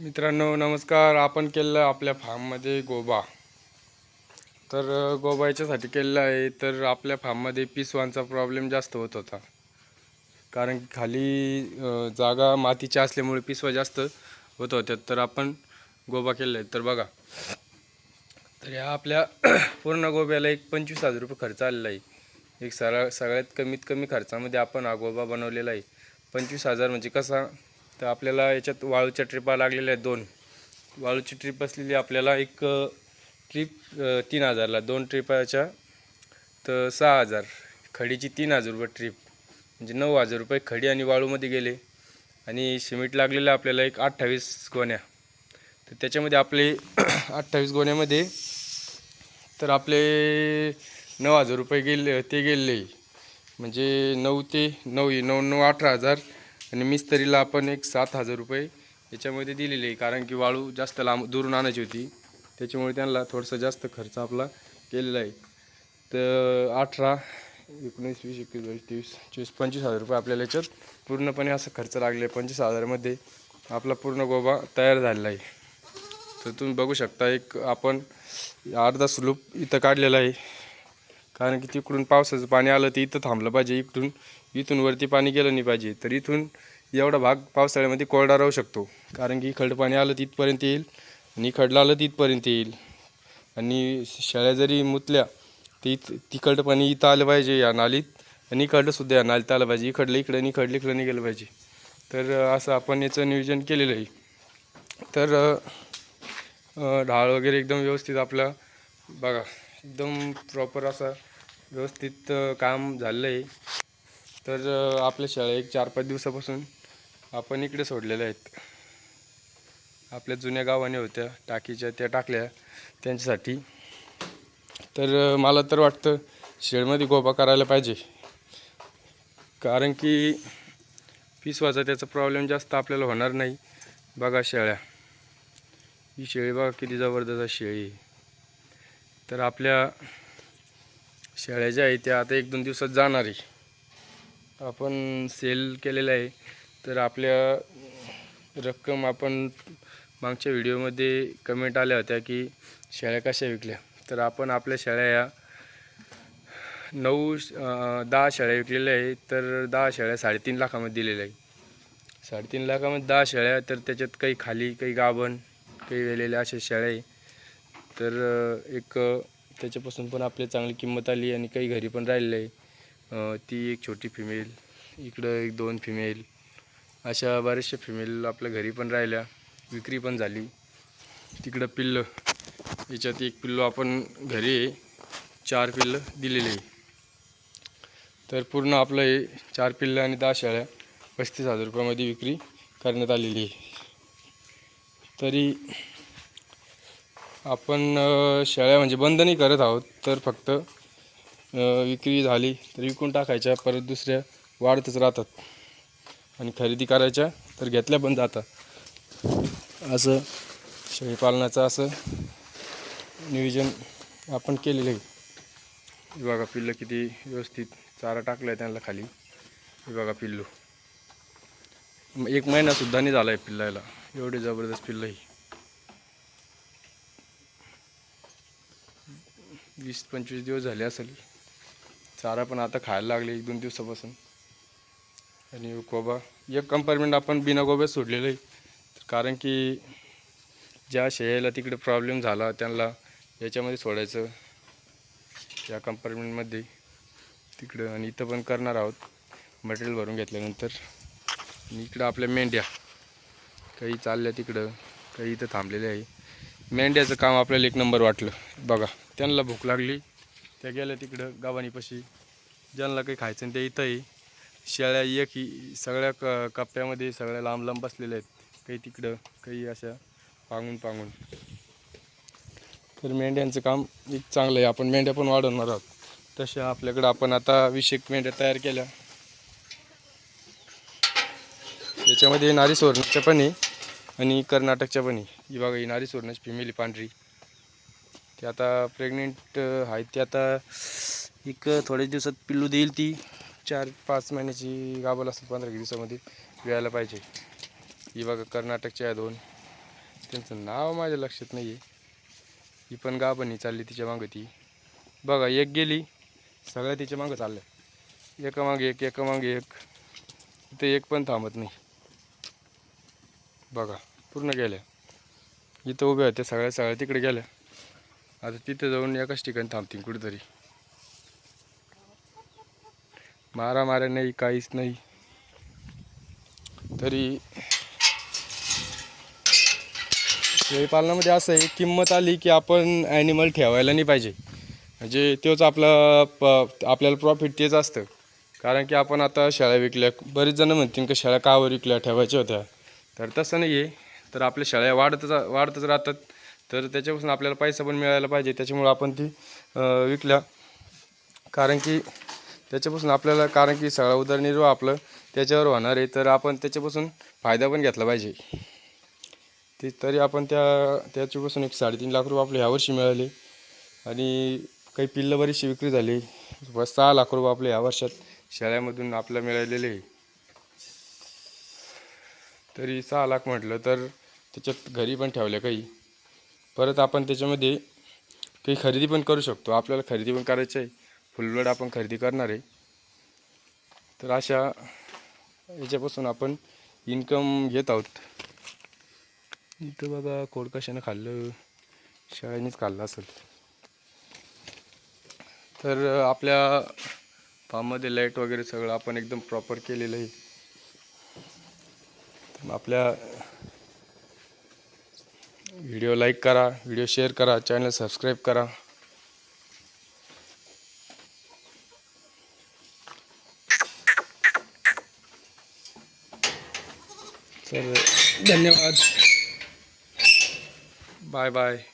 मित्रांनो नमस्कार. आपण केलं आपल्या फार्ममध्ये गोबा. तर गोबा याच्यासाठी केलेला आहे तर आपल्या फार्ममध्ये पिसवांचा प्रॉब्लेम जास्त होत होता. कारण की खाली जागा मातीच्या असल्यामुळे पिसवा जास्त होत होत्या. तर आपण गोबा केलेला आहे. तर बघा. तर या आपल्या पूर्ण गोब्याला एक पंचवीस हजार रुपये खर्च आलेला आहे. एक सरा सगळ्यात कमीत कमी खर्चामध्ये आपण हा गोबा बनवलेला आहे. पंचवीस हजार म्हणजे कसा? तर आपल्याला याच्यात वाळूच्या ट्रिपा लागलेल्या आहेत दोन. वाळूची ट्रिप असलेली आपल्याला एक ट्रिप तीन हजारला दोन ट्रिपाच्या तर सहा हजार. खडीची तीन हजार रुपये ट्रिप. म्हणजे नऊ हजार रुपये खडी आणि वाळूमध्ये गेले. आणि सिमेंट लागलेलं आपल्याला एक अठ्ठावीस गोण्या. तर त्याच्यामध्ये आपले अठ्ठावीस गोण्यामध्ये तर आपले नऊ हजार रुपये गेले ते गेले. म्हणजे नऊ ते नऊ नऊ नऊ अठरा हजार आणि मिस्त्रीला आपण एक सात हजार रुपये याच्यामध्ये दिलेले आहे. कारण की वाळू जास्त लांब दुरून आणायची होती. त्याच्यामुळे त्यांना थोडंसं जास्त खर्च आपला केलेला आहे. तर अठरा एकोणीस वीस एकवीस बावीस तेवीस चोवीस पंचवीस हजार रुपये आपल्याला याच्यात पूर्णपणे असं खर्च लागले. पंचवीस हजारामध्ये आपला पूर्ण गोबा तयार झालेला आहे. तर तुम्ही बघू शकता एक आपण अर्धा स्लूप इथं काढलेला आहे. कारण की तिकडून पावसाचं पाणी आलं तर इथं थांबलं पाहिजे. इकडून इथून वरती पाणी गेलं नाही पाहिजे. तर इथून एवढा भाग पावसाळ्यामध्ये कोरडा राहू शकतो. कारण की खड पाणी आलं तिथपर्यंत येईल आणि खडलं आलं तिथपर्यंत येईल. आणि शेळ्या जरी मुतल्या तर इथं तिकडं पाणी इथं आलं पाहिजे या नालीत आणि इकडलंसुद्धा या नालीत आलं पाहिजे. इकडलं इकडं आणि इकडलं इकडं नाही गेलं पाहिजे. तर असं आपण याचं नियोजन केलेलं आहे. तर ढाळ वगैरे एकदम व्यवस्थित आपला बघा. एकदम प्रॉपर असा व्यवस्थित काम झालेलं आहे तर आपल्या शाळा एक चार पाच दिवसापासून आपण इकडे सोडलेल्या आहेत. आपल्या जुन्या गावाने होत्या टाकीच्या त्या टाकल्या त्यांच्यासाठी. तर मला तर वाटतं शेळमध्ये गोबा करायला पाहिजे. कारण की पिसवाचा त्याचा प्रॉब्लेम जास्त आपल्याला होणार नाही. बघा शेळ्या. ही शेळी बघा किती जबरदस्त शेळी आहे. तर आपल्या शेळ्या ज्या आहेत त्या आता एक दोन दिवसात जाणार आहे. आपण सेल केलेलं आहे. तर आपल्या रक्कम आपण मागच्या व्हिडिओमध्ये कमेंट आल्या होत्या की शेळ्या कशा विकल्या. तर आपण आपल्या शेळ्या या नऊ दहा शेळ्या विकलेल्या आहे तर दहा शेळ्या साडेतीन लाखामध्ये दिलेल्या आहे साडेतीन लाखामध्ये दहा शेळ्या तर त्याच्यात काही खाली काही गाभण काही वेलेल्या अशा शेळ्या आहे. तर एक त्याच्यापासून पण आपली चांगली किंमत आली आणि काही घरी पण राहिलेलं आहे. ती एक छोटी फिमेल इकडं एक दोन फिमेल अशा बऱ्याचशा फिमेल आपल्या घरी पण राहिल्या विक्री पण झाली. तिकडं पिल्लं याच्यात एक पिल्लो आपण घरी चार पिल्लं दिलेले आहे. तर पूर्ण आपलं हे चार पिल्लं आणि दहा शेळ्या पस्तीस हजार रुपयामध्ये विक्री करण्यात आलेली आहे. तरी आपण शेळ्या म्हणजे बंद नाही करत आहोत तर फक्त विक्री झाली तर विकून टाकायच्या परत दुसऱ्या वाढतच राहतात. आणि खरेदी करायच्या तर घेतल्या पण जातात. असं शेळीपालनाचं असं नियोजन आपण केलेलं आहे. हे बघा पिल्लं किती व्यवस्थित चारा टाकला आहे त्यांना खाली. विभागा बघा पिल्लू. एक महिनासुद्धा नाही झाला आहे पिल्लायला. एवढी जबरदस्त पिल्लं ही वीस पंचवीस दिवस झाले असेल. चारा पण आता खायला लागले एक दोन दिवसापासून. आणि कोबा एक कंपार्टमेंट आपण बिना गोब्यात सोडलेलं आहे. कारण की ज्या शेळ्याला तिकडे प्रॉब्लेम झाला त्यांना याच्यामध्ये सोडायचं या कंपार्टमेंटमध्ये तिकडं आणि इथं पण करणार आहोत. मटेरियल भरून घेतल्यानंतर. आणि इकडं आपल्या मेंढ्या. काही चालल्या तिकडं काही इथं थांबलेल्या आहे. मेंढ्याचं काम आपल्याला एक नंबर वाटलं. बघा. त्यांना भूक लागली. त्या गेल्या तिकडं गावानीपाशी. ज्यांना काही खायचं आणि ते इथंही. शेळ्या एक ही सगळ्या क कप्प्यामध्ये सगळ्या लांब लांब बसलेल्या आहेत. काही तिकडं काही अशा पांगून पांगून. तर मेंढ्यांचं काम एक चांगलं आहे. आपण मेंढ्या पण वाढवणार आहोत. तशा आपल्याकडं आपण आता वीस मेंढ्या तयार केल्या. याच्यामध्ये नारी सुवर्णाच्या पण आहे आणि कर्नाटकच्या पण आहे. ही बघा ही नारी सुवर्णाची फिमेली पांढरी. ती आता प्रेग्नेंट आहे ती आता एक थोड्याच दिवसात पिल्लू देईल ती. चार पाच महिन्याची गाबल असतात पंधरा दिवसामध्ये. व्यायला पाहिजे. ही बघा कर्नाटकच्या आहे दोन. त्यांचं नाव माझ्या लक्षात नाही आहे ही पण गाभणी चालली तिच्या मागं ती. बघा एक गेली. सगळ्या तिच्या मागं चालल्या. एका मागे एक एका मागे एक. इथे एक पण थांबत नाही. बघा पूर्ण गेल्या इथं उभ्या होत्या सगळ्या सगळ्या तिकडे गेल्या. आता तिथे जाऊन एकाच ठिकाणी थांबतील कुठेतरी. मारा मारा नाही काहीच नाही. तरी शेळीपालनामध्ये असं आहे किंमत आली की आपण ॲनिमल ठेवायला नाही पाहिजे. म्हणजे तोच आपला प आपल्याला प्रॉफिट तेच असतं. कारण की आपण आता शाळा विकल्या बरेच जण म्हणतील की शाळा कावर विकल्या ठेवायच्या होत्या. तर तसं नाही आहे तर आपल्या शाळा वाढतच वाढतच राहतात. तर त्याच्यापासून आपल्याला पैसा पण मिळायला पाहिजे. त्याच्यामुळं आपण ती विकल्या. कारण की त्याच्यापासून आपल्याला कारण की सगळा उदरनिर्वाह आपलं त्याच्यावर होणार आहे. तर आपण त्याच्यापासून फायदा पण घेतला पाहिजे. ते तरी आपण त्या त्याच्यापासून एक साडेतीन लाख रुपये आपले ह्यावर्षी मिळाले. आणि काही पिल्लं बरीचशी विक्री झाली. व सहा लाख रुपये आपले ह्या वर्षात शाळेमधून आपल्याला मिळालेले तरी सहा लाख म्हटलं तर त्याच्यात घरी पण ठेवल्या काही. परत आपण त्याच्यामध्ये काही खरेदी पण करू शकतो. आपल्याला खरेदी पण करायची आहे. फुलवड आपण खरेदी करणार आहे. तर अशा याच्यापासून आपण इन्कम घेत आहोत. इथं बघा कोड कशानं खाल्लं? शाळेनेच खाल्लं असेल. तर आपल्या फार्ममध्ये लाइट वगैरे सगळं आपण एकदम प्रॉपर केलेलं आहे. मग आपल्या व्हिडिओ लाइक करा वीडियो शेयर करा चैनल सब्सक्राइब करा। सर धन्यवाद। Bye bye.